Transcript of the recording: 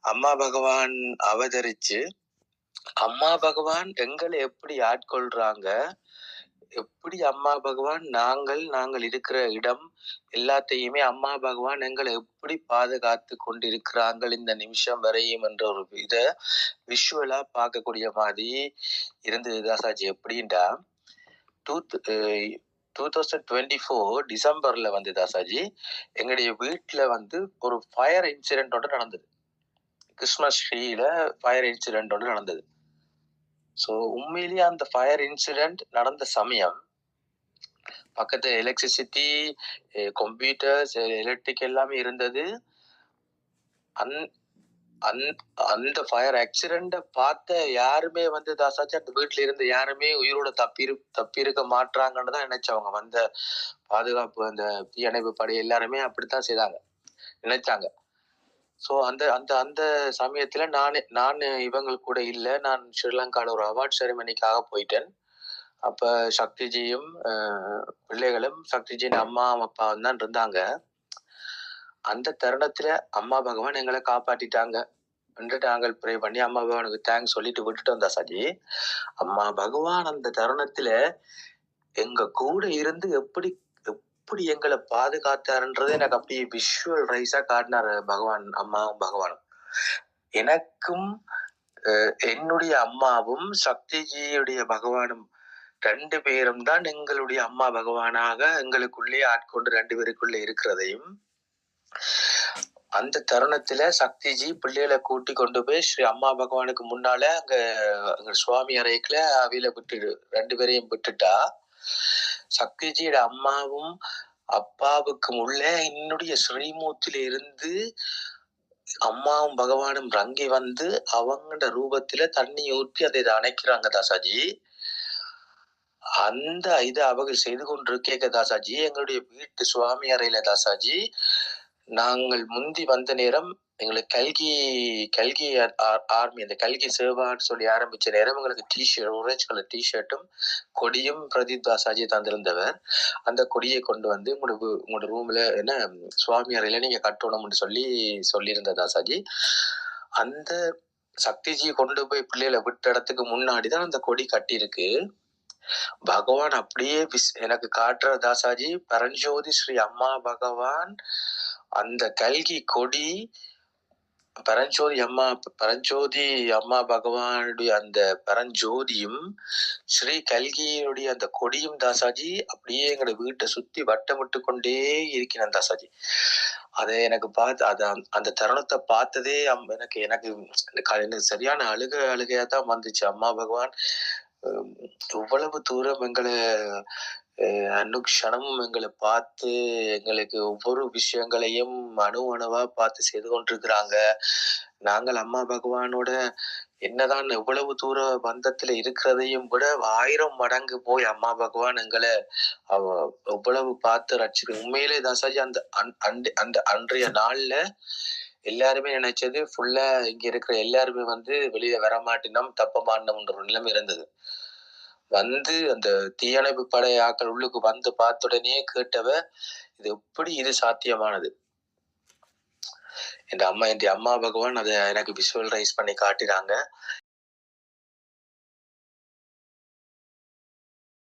அம்மா பகவான் அவதரிச்சு அம்மா பகவான் எங்களை எப்படி ஆட்கொள்றாங்க எப்படி அம்மா பகவான் நாங்கள் நாங்கள் இருக்கிற இடம் எல்லாத்தையுமே அம்மா பகவான் எங்களை எப்படி பாதுகாத்து கொண்டிருக்கிறாங்கள் இந்த நிமிஷம் வரையும் என்ற ஒரு இத விஷுவலா பார்க்கக்கூடிய மாதிரி இருந்தது Dasaji. எப்படின்டா two two thousand twenty four டிசம்பர்ல வந்து தாசாஜி எங்களுடைய வீட்டுல வந்து ஒரு ஃபயர் இன்சிடென்ட் ஒன்று நடந்தது. கிறிஸ்மஸ் ட்ரீல ஃபயர் இன்சிடென்ட் ஒன்று நடந்தது. ஸோ உண்மையிலேயே அந்த ஃபயர் இன்சிடென்ட் நடந்த சமயம் பக்கத்து எலக்ட்ரிசிட்டி கம்ப்யூட்டர்ஸ் எலக்ட்ரிக் எல்லாமே இருந்தது. அந் அந்- அந்த ஃபயர் ஆக்சிடெண்ட்டை பார்த்த யாருமே வந்து தாசாச்சு அந்த வீட்டில் இருந்து யாருமே உயிரோட தப்பி தப்பியிருக்க மாட்டாங்கன்னு தான் நினைச்சவங்க வந்த பாதுகாப்பு அந்த தீயணைப்பு படை எல்லாருமே அப்படித்தான் செய்தாங்க. நினைச்சாங்க. ஸோ அந்த அந்த அந்த சமயத்தில் நான் நான் இவங்க கூட இல்லை. நான் ஸ்ரீலங்காவில் ஒரு அவார்ட் செரிமனிக்காக போயிட்டேன். அப்போ சக்திஜியும் பிள்ளைகளும் சக்திஜியின் அம்மா அப்பாவும் தான் இருந்தாங்க. அந்த தருணத்தில் அம்மா பகவான் எங்களை காப்பாற்றிட்டாங்க என்று நாங்கள் ப்ரே பண்ணி அம்மா பகவானுக்கு தேங்க்ஸ் சொல்லிட்டு விட்டுட்டு வந்தா சாஜி அம்மா பகவான் அந்த தருணத்தில் எங்க கூட இருந்து எப்படி எப்படி எங்களை பாதுகாத்தாருன்றது எனக்கு அப்படியே விஷுவல் ரைஸா காட்டினாரு பகவான் அம்மாவும் பகவானும். எனக்கும் அஹ், என்னுடைய அம்மாவும் சக்திஜியுடைய பகவானும் ரெண்டு பேரும் தான் எங்களுடைய அம்மா பகவானாக எங்களுக்குள்ளே ஆட்கொண்டு ரெண்டு பேருக்குள்ளே இருக்கிறதையும் அந்த தருணத்துல சக்திஜி பிள்ளைகளை கூட்டி கொண்டு போய் ஸ்ரீ அம்மா பகவானுக்கு முன்னால அங்க சுவாமி அறைக்குல அவையில விட்டுடு ரெண்டு பேரையும் விட்டுட்டா சக்திஜியோட அம்மாவும் அப்பாவுக்கும் உள்ள என்னுடைய ஸ்ரீமூர்த்தியில இருந்து அம்மாவும் பகவானும் ரங்கி வந்து அவங்களோட ரூபத்துல தண்ணி ஊற்றி அதை இதை அணைக்கிறாங்க தாசாஜி. அந்த இதை அவர்கள் செய்து கொண்டிருக்கேக்க தாசாஜி. எங்களுடைய வீட்டு சுவாமி அறையில தாசாஜி. நாங்கள் முந்தி வந்த நேரம் எங்களுக்கு கல்கி கல்கி ஆர்மி அந்த கல்கி சேவான்னு சொல்லி ஆரம்பிச்ச நேரம் எங்களுக்கு டிஷர்ட் orange கலர் டிஷர்ட்டும் கொடியும் பிரதீப் தாசாஜி தந்திருந்தவர். அந்த கொடியை கொண்டு வந்து உங்களோட உங்களோட ரூம்ல என்ன சுவாமி அறையில நீங்க கட்டணும்னு சொல்லி சொல்லியிருந்த தாசாஜி அந்த சக்திஜி கொண்டு போய் பிள்ளைகளை விட்ட இடத்துக்கு முன்னாடி தான் அந்த கொடி கட்டியிருக்கு. பகவான் அப்படியே எனக்கு காட்டுற தாசாஜி பரஞ்சோதி ஸ்ரீ அம்மா பகவான் அந்த கல்கி கொடி பரஞ்சோதி அம்மா பரஞ்சோதி அம்மா பகவானுடைய அந்த பரஞ்சோதியும் ஸ்ரீ கல்கியினுடைய அந்த கொடியும் தாசாஜி அப்படியே எங்களோட வீட்டை சுத்தி வட்டமிட்டு கொண்டே இருக்கிறேன் தாசாஜி. அதை எனக்கு பார்த்து அத அந்த தருணத்தை பார்த்ததே அம்- எனக்கு எனக்கு எனக்கு சரியான அழுக அழுகையா தான் வந்துச்சு. அம்மா பகவான் இவ்வளவு தூரம் எங்களை அஹ், அனுக்ஷணமும் எங்களை பார்த்து எங்களுக்கு ஒவ்வொரு விஷயங்களையும் அணு அணுவா பார்த்து செய்து கொண்டிருக்கிறாங்க. நாங்கள் அம்மா பகவானோட என்னதான் எவ்வளவு தூர பந்தத்துல இருக்கிறதையும் விட ஆயிரம் மடங்கு போய் அம்மா பகவான் எங்களை அவ எவ்வளவு பார்த்து ரட்சிக்க உண்மையிலே தாசாஜி அந்த அண்டு- அந்த அன்றைய நாள்ல எல்லாருமே நினைச்சது ஃபுல்லா இங்க இருக்கிற எல்லாருமே வந்து வெளியே வர மாட்டினோம் தப்ப மாட்டோம்ன்ற ஒரு நிலைமை இருந்தது. வந்து அந்த தீயணைப்பு படை ஆட்கள் உள்ளுக்கு வந்து பார்த்த உடனே கேட்டவ இது எப்படி இது சாத்தியமானது? என் அம்மா என் அம்மா பகவான் அதை எனக்கு விஷுவலைஸ் பண்ணி காட்டினாங்க.